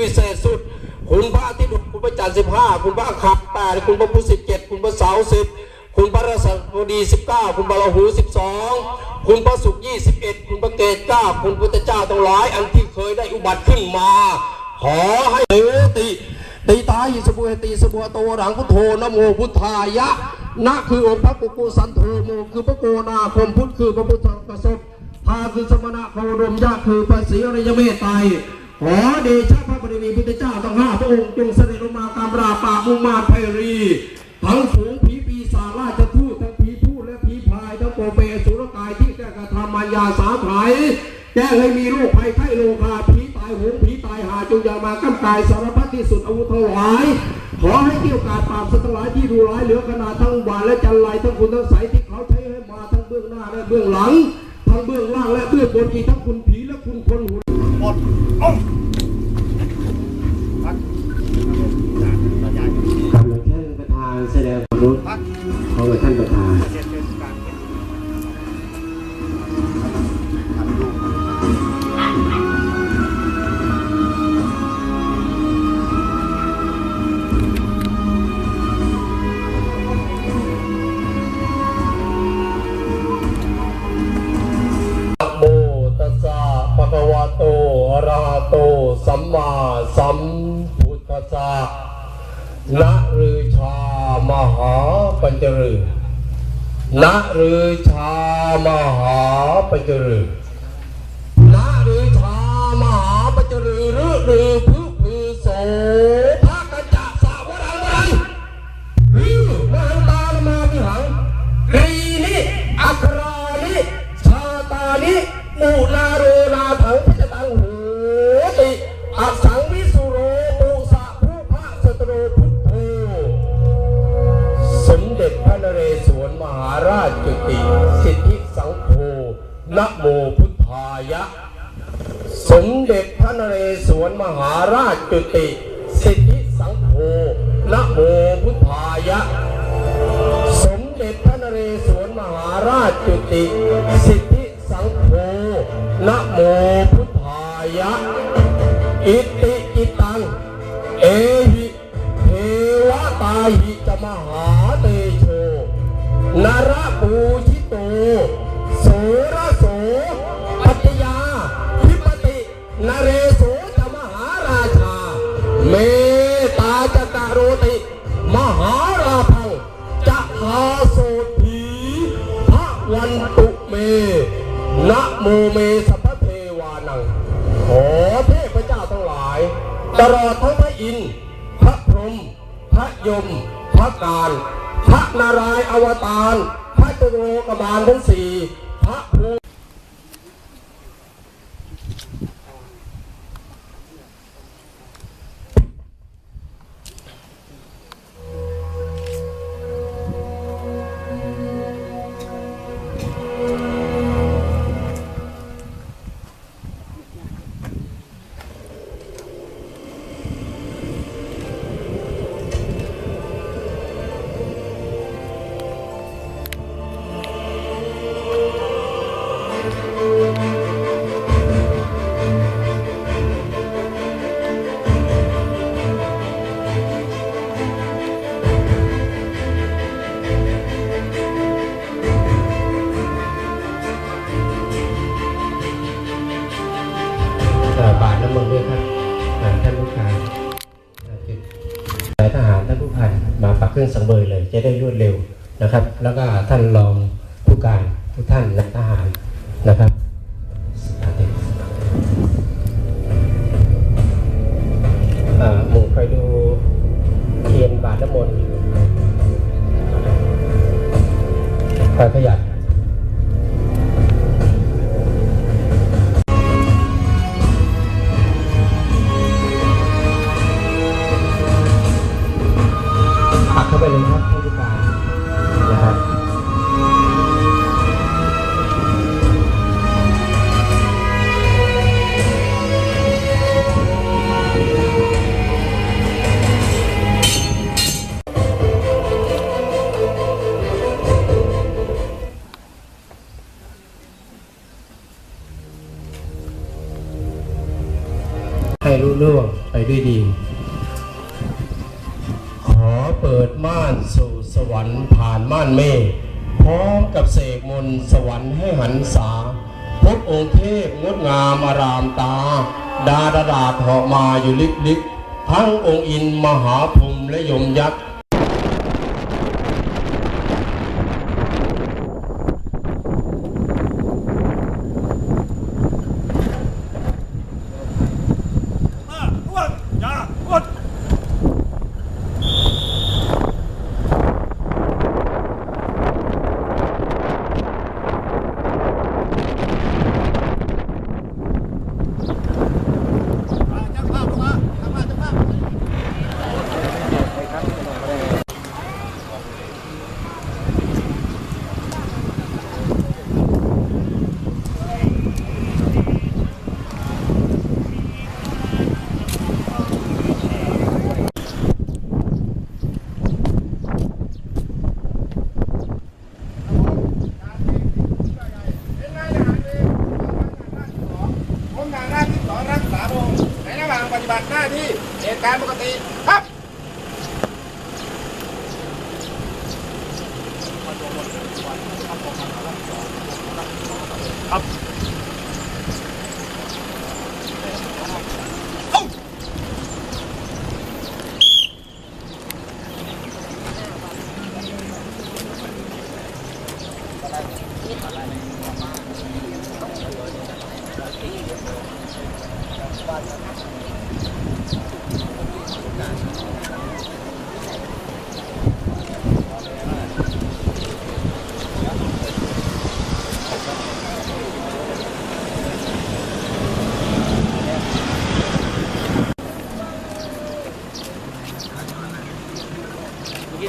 วิเศษสุด คุณพระทิตย์คุณพระจันทร์สิบห้าคุณพระอังคารแปดคุณพระพุธสิบเจ็ดคุณพระเสาสิบคุณพระราชบดีสิบเก้าคุณพระราหูสิบสองคุณพระศุกร์ยี่สิบเอ็ดคุณพระเกศเก้าคุณพุทธเจ้าทั้งหลายอันที่เคยได้อุบัติขึ้นมา ขอให้เตติตีตาหิสบุเหติสบุหโตหลังพุทโธนโมพุทธายะนะคือองค์พระกุกุสันโธโมคือพระโกนาคมพุทธคือพระพุทธกสบพาคือสมณะโคดมยะคือพระศรีอริยเมตไตรขอเดชะพระ มีพุทธเจ้าทั้งห้าพระองค์จงเสด็จลงมากำราปามุมาไพรีทั้งฝูงผีปีศาจราชทูตทั้งผีพูดและผีพายทั้งโปเปสุรกายที่แก้กระทำมายาสาไถแจ้ให้มีโรคภัยไข้โลคาผีตายหงผีตายหาจงอย่ามากำกายสารพัดที่สุดอาวุธทั้งหลายขอให้เกี่ยวกาดปราบสัตว์ทั้งหลายที่ดูร้ายเหลือขนาดทั้งวานและจันไรทั้งคุณทั้งใสที่เขาใช้ให้มาทั้งเบื้องหน้าและเบื้องหลัง ทั้งเบื้องล่างและเบื้องบนอีกทั้งคุณผีและคุณคนหุ่นหมดอ้อ สะนะฤชามหาปัญจรือนะฤชามหาปัญจรือนะฤชามหาปัญจรึกฤฤพึพือโส นะโมพุทธายะ สมเด็จพระนเรศวรมหาราชจุติ สิทธิสังโฆนะโมพุทธายะ สมเด็จพระนเรศวรมหาราชจุติ สิทธิสังโฆนะโมพุทธายะ อิติอิตัง เอหิเทวตาหิจมหาเตโชนรปูชิ เมตาจักโรติ มหาราพังจะหาโสถีพระวันตุเมนะโมเมสัพเทวานัง ขอเทพเจ้าทั้งหลาย ตลอดทั้งพระอินทร์พระพรหมพระยม พระการ พระนารายอวตาร พระจโรกบาลทั้งสี่พระภู เครื่องสังเวยเลย จะได้รวดเร็วนะครับ แล้วก็ท่านรองผู้การทุกท่านนายทหารนะครับอ่าหมู่ไปดูเทียนบาทน้ำมนต์คอยขยัน เลื่องไปด้วยดี ขอเปิดม่านสู่สวรรค์ผ่านม่านเมฆพร้อมกับเสกมนต์สวรรค์ให้หันษาพบองค์เทพงดงามอารามตา ดาดาดาเหาะมาอยู่ลิบลิบทั้งองค์อินมหาพรหมและยมยักษ์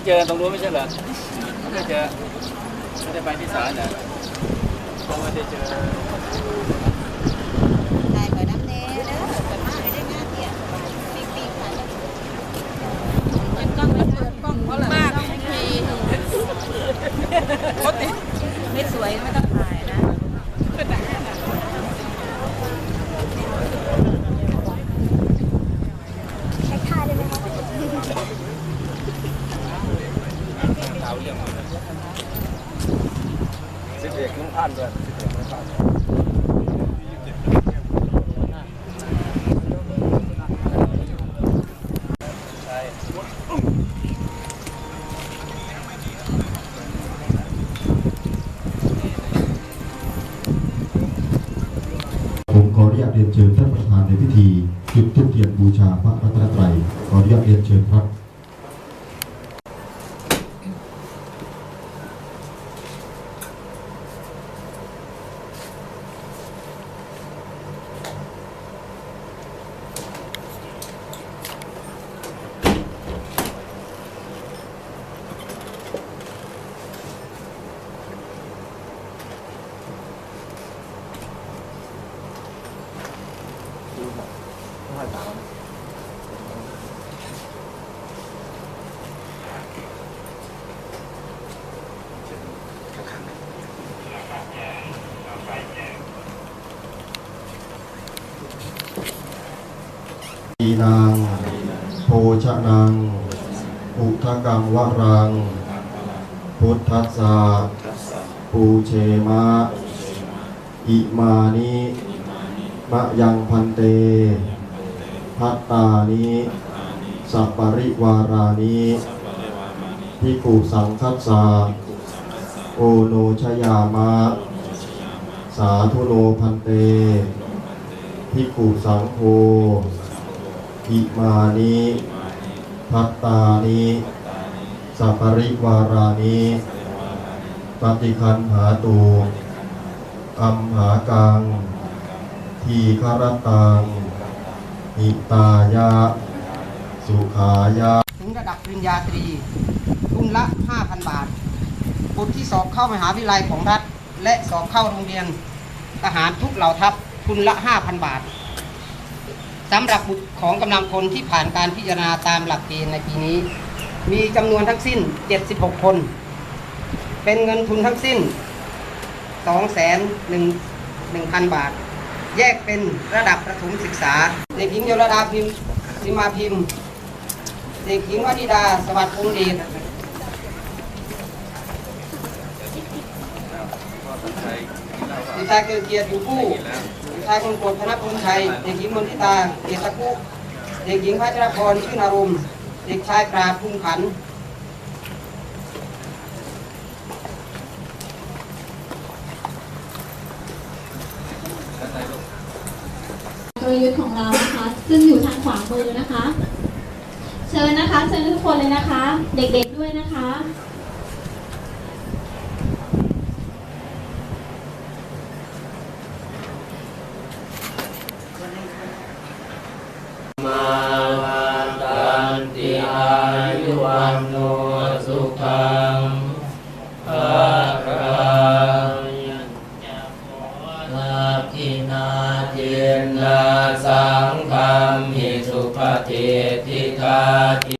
เมื่อกี้เจอตรงนู้นไม่ใช่เหรอไม่ได้เจอไม่ได้ไปที่ศาลเหรอเราไม่ได้เจอได้ก่อนน้ำเนเด้อส่วนมากได้งานเนี่ยปีกปีกค่ะมันกล้องไม่เปิดกล้องเพราะอะไรมากทีไม่สวยไม่ต้องถ่ายนะใช้ท่าได้ไหมคะ สิบเอกนุ่งท่านด้วยสิบเอกนุ่งท่าน ผมขออนุญาตเรียนเชิญท่านประธานในพิธี จุดธูปเทียนบูชาพระรัตนตรัยขออนุญาตเรียนเชิญครับีนางโภชนังอุทกังวรัง พุทธัสสะปูเชมะ อิมานิมะยังพันเต พัตตานิสัปปริวารานิพิกุสังคัสสะโอโนชยามะ สาธุโนพันเตพิกุสังโฆ อิมานิพัตตานิสัปปริวารานิปฏิคันหาตูอัมหากัง ทีคารตังอิตายะ สุขายะ ถึงระดับปริญญาตรี ทุนละ 5,000 บาทบุตรที่สอบเข้ามหาวิทยาลัยของรัฐ และสอบเข้าโรงเรียนทหารทุกเหล่าทัพทุนละ 5,000 บาท สำหรับบุตรของกำลังพลที่ผ่านการพิจารณาตามหลักเกณฑ์ในปีนี้ มีจำนวนทั้งสิ้น 76 คน เป็นเงินทุนทั้งสิ้น 2 1 1 0 0 0 บาท แยกเป็นระดับประถมศึกษา เด็กหญิงโยรดาพิมพ์สิมาพิมพ์ เด็กหญิงวนิดา สวัสดิ์พงษ์เดชพ่อสัญชัยกินเหล้าเปล่าเด็กชายเกิดเกียรติอยู่ผู้กินแล้วเด็ก ชายคงกรดธนพงษ์ชัย เด็กหญิงมนทิตา เกตตะคุเด็กหญิงพัชรพรชื่นอารมณ์เด็กชายปราบภูมิขันกลยุทธ์ของเรานะคะ ซึ่งอยู่ทางขวามือนะคะ เชิญนะคะ เชิญทุกคนเลยนะคะ เด็กๆด้วยนะคะ มาวันตันติอายุวันโน สุขังภาคังนาทินาเจนาสังฆัมมิสุปฏิทิกาทิ